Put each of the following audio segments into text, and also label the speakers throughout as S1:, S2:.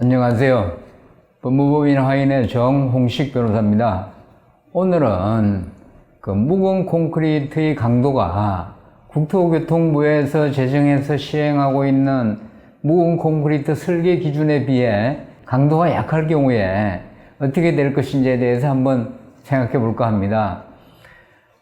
S1: 안녕하세요. 법무법인 화인의 정홍식 변호사입니다. 오늘은 그 묵은 콘크리트의 강도가 국토교통부에서 제정해서 시행하고 있는 묵은 콘크리트 설계 기준에 비해 강도가 약할 경우에 어떻게 될 것인지에 대해서 한번 생각해 볼까 합니다.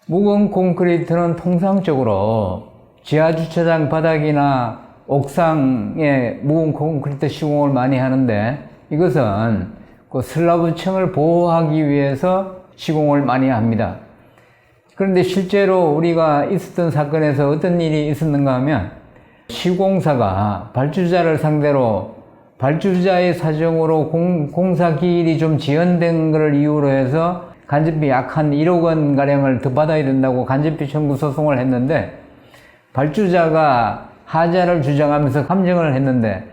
S1: 묵은 콘크리트는 통상적으로 지하 주차장 바닥이나 옥상에 묵은 콘크리트 시공을 많이 하는데 이것은 그 슬라브층을 보호하기 위해서 시공을 많이 합니다. 그런데 실제로 우리가 있었던 사건에서 어떤 일이 있었는가 하면 시공사가 발주자를 상대로 발주자의 사정으로 공, 공사 기일이 좀 지연된 것을 이유로 해서 간접비 약 한 1억 원 가량을 더 받아야 된다고 간접비 청구 소송을 했는데 발주자가 하자를 주장하면서 감정을 했는데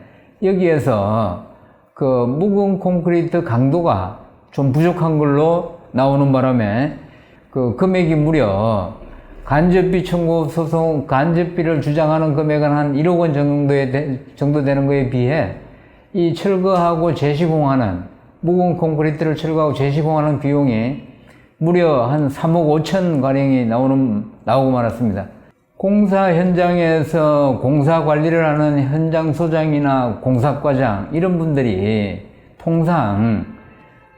S1: 여기에서 그 묵은 콘크리트 강도가 좀 부족한 걸로 나오는 바람에 그 금액이 무려 간접비 청구 소송 간접비를 주장하는 금액은 한 1억 원 정도에 대- 정도 되는 거에 비해 이 철거하고 재시공하는 묵은 콘크리트를 철거하고 재시공하는 비용이 무려 한 3억 5천 가량이 나오는 나오고 말았습니다. 공사 현장에서 공사 관리를 하는 현장 소장이나 공사과장 이런 분들이 통상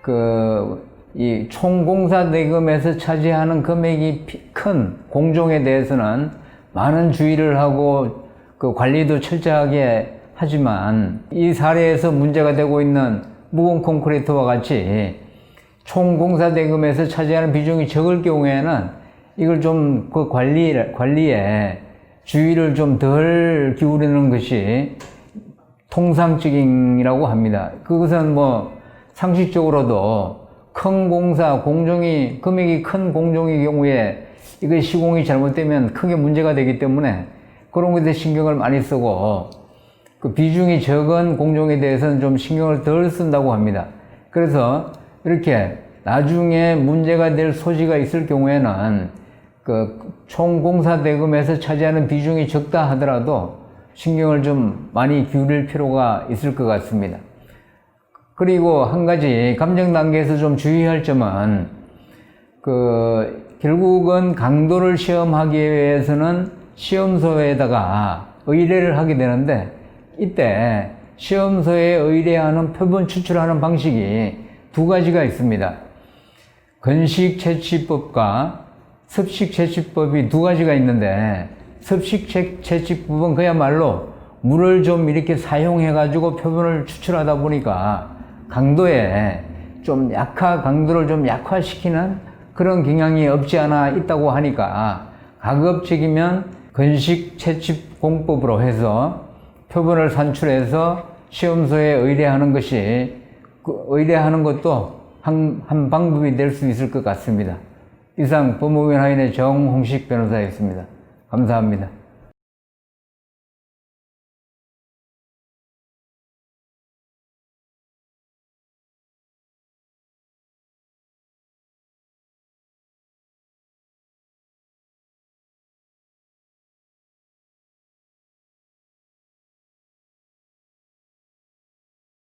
S1: 그 이 총공사 대금에서 차지하는 금액이 피- 큰 공종에 대해서는 많은 주의를 하고 그 관리도 철저하게 하지만 이 사례에서 문제가 되고 있는 묵은 콘크리트와 같이 총 공사 대금에서 차지하는 비중이 적을 경우에는 이걸 좀 그 관리 관리에 주의를 좀 덜 기울이는 것이 통상적이라고 합니다. 그것은 뭐 상식적으로도 큰 공사 공종이 금액이 큰 공종의 경우에 이거 시공이 잘못되면 크게 문제가 되기 때문에 그런 것에 신경을 많이 쓰고 그 비중이 적은 공종에 대해서는 좀 신경을 덜 쓴다고 합니다. 그래서 이렇게 나중에 문제가 될 소지가 있을 경우에는 그 총 공사 대금에서 차지하는 비중이 적다 하더라도 신경을 좀 많이 기울일 필요가 있을 것 같습니다. 그리고 한 가지 감정 단계에서 좀 주의할 점은 그 결국은 강도를 시험하기 위해서는 시험소에다가 의뢰를 하게 되는데 이때 시험소에 의뢰하는 표본 추출하는 방식이 두 가지가 있습니다. 건식 채취법과 습식 채취법이 두 가지가 있는데 습식 채- 채취법은 그야말로 물을 좀 이렇게 사용해 가지고 표본을 추출하다 보니까 강도에 좀 약화 강도를 좀 약화시키는 그런 경향이 없지 않아 있다고 하니까 가급적이면 건식 채취 공법으로 해서 표본을 산출해서 시험소에 의뢰하는 것이 그 의뢰하는 것도 한, 한 방법이 될 수 있을 것 같습니다. 이상 법무부인 하인의 정홍식 변호사였습니다. 감사합니다.